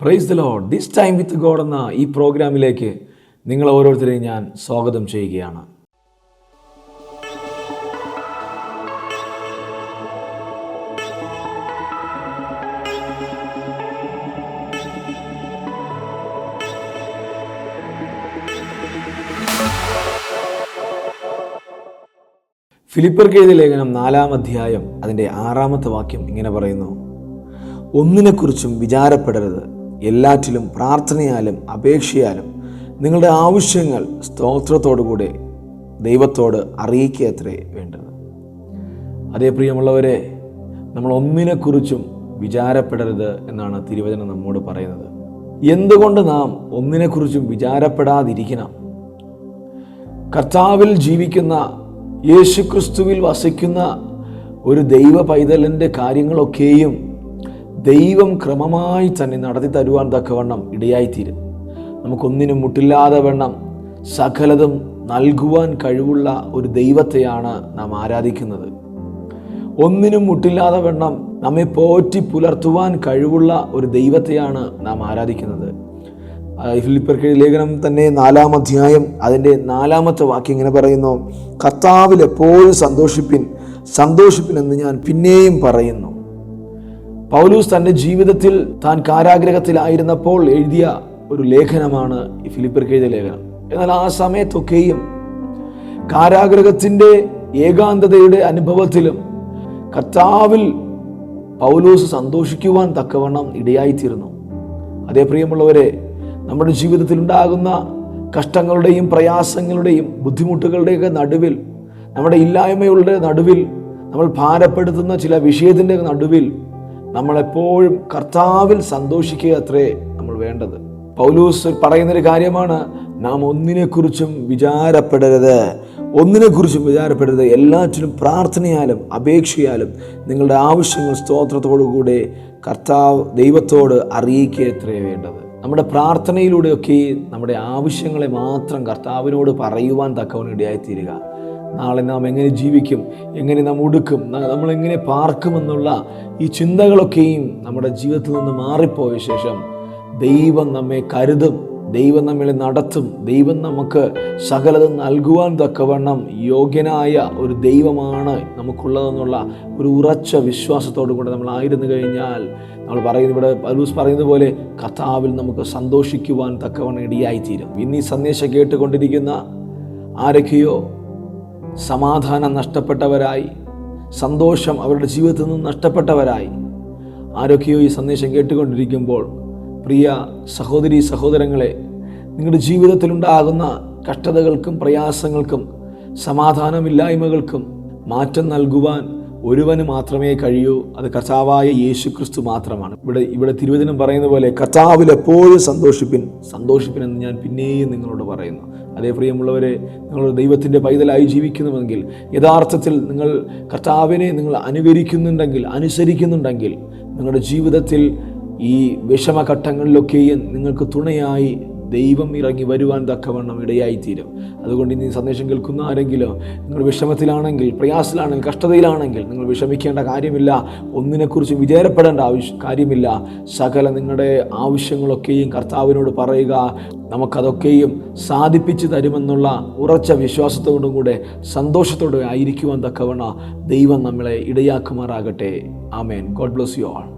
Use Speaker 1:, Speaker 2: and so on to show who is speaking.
Speaker 1: Praise the lord this time with god എന്ന ഈ പ്രോഗ്രാമിലേക്ക് നിങ്ങൾ ഓരോരുത്തരെയും ഞാൻ സ്വാഗതം ചെയ്യുകയാണ്. ഫിലിപ്പർക്ക് എഴുതിയ ലേഖനം നാലാം അധ്യായം അതിന്റെ ആറാമത്തെ വാക്യം ഇങ്ങനെ പറയുന്നു. ഒന്നിനെക്കുറിച്ചും വിചാരപ്പെടരുത്. എല്ലാറ്റിലും പ്രാർത്ഥനയാലും അപേക്ഷയാലും നിങ്ങളുടെ ആവശ്യങ്ങൾ സ്തോത്രത്തോടുകൂടെ ദൈവത്തോട് അറിയിക്കുക അത്രേ വേണ്ടത്. അതേ പ്രിയമുള്ളവരെ നമ്മൾ ഒന്നിനെക്കുറിച്ചും വിചാരപ്പെടരുത് എന്നാണ് തിരുവചനം നമ്മോട് പറയുന്നത്. എന്തുകൊണ്ട് നാം ഒന്നിനെക്കുറിച്ചും വിചാരപ്പെടാതിരിക്കണം? കർത്താവിൽ ജീവിക്കുന്ന യേശുക്രിസ്തുവിൽ വസിക്കുന്ന ഒരു ദൈവ പൈതലിന്റെ കാര്യങ്ങളൊക്കെയും ദൈവം ക്രമമായി തന്നെ നടത്തി തരുവാൻ തക്കവണ്ണം ഇടയായിത്തീരും. നമുക്കൊന്നിനും മുട്ടില്ലാതെ വണ്ണം സകലതും നൽകുവാൻ കഴിവുള്ള ഒരു ദൈവത്തെയാണ് നാം ആരാധിക്കുന്നത്. ഒന്നിനും മുട്ടില്ലാതെ വണ്ണം നമ്മെ പോറ്റി പുലർത്തുവാൻ കഴിവുള്ള ഒരു ദൈവത്തെയാണ് നാം ആരാധിക്കുന്നത്. ഫിലിപ്പർ ഫിലിപ്പർക്ക് ലേഖനം തന്നെ നാലാം അധ്യായം അതിന്റെ നാലാമത്തെ വാക്യം ഇങ്ങനെ പറയുന്നു കർത്താവിൽ എപ്പോഴും സന്തോഷിപ്പിൻ സന്തോഷിപ്പിൻ എന്ന് ഞാൻ പിന്നെയും പറയുന്നു. പൗലൂസ് തന്റെ ജീവിതത്തിൽ താൻ കാരാഗ്രഹത്തിലായിരുന്നപ്പോൾ എഴുതിയ ഒരു ലേഖനമാണ് ഈ ഫിലിപ്പർക്ക് എഴുതിയ ലേഖനം. എന്നാൽ ആ സമയത്തൊക്കെയും കാരാഗ്രഹത്തിന്റെ ഏകാന്തതയുടെ അനുഭവത്തിലും കർത്താവിൽ പൗലൂസ് സന്തോഷിക്കുവാൻ തക്കവണ്ണം ഇടയായിത്തീരുന്നു അതേ പ്രിയമുള്ളവരെ നമ്മുടെ ജീവിതത്തിൽ ഉണ്ടാകുന്ന കഷ്ടങ്ങളുടെയും പ്രയാസങ്ങളുടെയും ബുദ്ധിമുട്ടുകളുടെയൊക്കെ നടുവിൽ നമ്മുടെ ഇല്ലായ്മയുടെ നടുവിൽ നമ്മൾ ഭാരപ്പെടുത്തുന്ന ചില വിഷയത്തിന്റെ നടുവിൽ നമ്മളെപ്പോഴും കർത്താവിൽ സന്തോഷിക്കുക അത്രേ നമ്മൾ വേണ്ടത്. പൗലൂസ് പറയുന്നൊരു കാര്യമാണ് നാം ഒന്നിനെക്കുറിച്ചും വിചാരപ്പെടരുത്. ഒന്നിനെക്കുറിച്ചും വിചാരപ്പെടരുത്. എല്ലാറ്റിനും പ്രാർത്ഥനയാലും അപേക്ഷയാലും നിങ്ങളുടെ ആവശ്യങ്ങൾ സ്തോത്രത്തോടുകൂടെ കർത്താവ് ദൈവത്തോട് അറിയിക്കുക എത്രയേ വേണ്ടത്. നമ്മുടെ പ്രാർത്ഥനയിലൂടെയൊക്കെ നമ്മുടെ ആവശ്യങ്ങളെ മാത്രം കർത്താവിനോട് പറയുവാൻ തക്കവൻ ഇടയായിത്തീരുക. നാളെ നാം എങ്ങനെ ജീവിക്കും എങ്ങനെ നാം ഉടുക്കും നമ്മൾ എങ്ങനെ പാർക്കുമെന്നുള്ള ഈ ചിന്തകളൊക്കെയും നമ്മുടെ ജീവിതത്തിൽ നിന്ന് മാറിപ്പോയ ശേഷം ദൈവം നമ്മെ കരുതും ദൈവം നമ്മളെ നടത്തും ദൈവം നമുക്ക് സകലതും നൽകുവാൻ തക്കവണ്ണം യോഗ്യനായ ഒരു ദൈവമാണ് നമുക്കുള്ളതെന്നുള്ള ഒരു ഉറച്ച വിശ്വാസത്തോടു കൂടെ നമ്മളായിരുന്നു കഴിഞ്ഞാൽ നമ്മൾ പറയുന്ന ഇവിടെ പലൂസ് പറയുന്നത് പോലെ കഥാവിൽ നമുക്ക് സന്തോഷിക്കുവാൻ തക്കവണ്ണം ഇടിയായിത്തീരും. ഇന്ന് ഈ സന്ദേശം കേട്ടുകൊണ്ടിരിക്കുന്ന ആരൊക്കെയോ സമാധാനം നഷ്ടപ്പെട്ടവരായി സന്തോഷം അവരുടെ ജീവിതത്തിൽ നിന്ന് നഷ്ടപ്പെട്ടവരായി. ആരൊക്കെയോ ഈ സന്ദേശം കേട്ടുകൊണ്ടിരിക്കുമ്പോൾ പ്രിയ സഹോദരി സഹോദരങ്ങളെ നിങ്ങളുടെ ജീവിതത്തിലുണ്ടാകുന്ന കഷ്ടതകൾക്കും പ്രയാസങ്ങൾക്കും സമാധാനമില്ലായ്മകൾക്കും മാറ്റം നൽകുവാൻ ഒരുവന് മാത്രമേ കഴിയൂ അത് കർത്താവായ യേശു ക്രിസ്തു മാത്രമാണ്. ഇവിടെ ഇവിടെ തിരുവചനം പറയുന്ന പോലെ കർത്താവിൽ എപ്പോഴും സന്തോഷിപ്പിൻ സന്തോഷിപ്പിൻ എന്ന് ഞാൻ പിന്നെയും നിങ്ങളോട് പറയുന്നു. അതേ പ്രിയമുള്ളവരെ നിങ്ങൾ ദൈവത്തിന്റെ പൈതലായി ജീവിക്കുന്നുവെങ്കിൽ യഥാർത്ഥത്തിൽ നിങ്ങൾ കർത്താവിനെ നിങ്ങൾ അനുകരിക്കുന്നുണ്ടെങ്കിൽ അനുസരിക്കുന്നുണ്ടെങ്കിൽ നിങ്ങളുടെ ജീവിതത്തിൽ ഈ വിഷമഘട്ടങ്ങളിലൊക്കെയും നിങ്ങൾക്ക് തുണയായി ദൈവം ഇറങ്ങി വരുവാൻ തക്കവണ്ണം ഇടയായിത്തീരും. അതുകൊണ്ട് ഇനി സന്ദേശം കേൾക്കുന്ന ആരെങ്കിലും നിങ്ങൾ വിഷമത്തിലാണെങ്കിൽ പ്രയാസത്തിലാണെങ്കിൽ കഷ്ടതയിലാണെങ്കിൽ നിങ്ങൾ വിഷമിക്കേണ്ട കാര്യമില്ല. ഒന്നിനെക്കുറിച്ച് വിചാരപ്പെടേണ്ട ആവശ്യം കാര്യമില്ല. സകല നിങ്ങളുടെ ആവശ്യങ്ങളൊക്കെയും കർത്താവിനോട് പറയുക. നമുക്കതൊക്കെയും സാധിപ്പിച്ചു തരുമെന്നുള്ള ഉറച്ച വിശ്വാസത്തോടും കൂടെ സന്തോഷത്തോടെ ആയിരിക്കുവാൻ തക്കവണ്ണ ദൈവം നമ്മളെ ഇടയാക്കുമാറാകട്ടെ. ആമേൻ. God bless you all.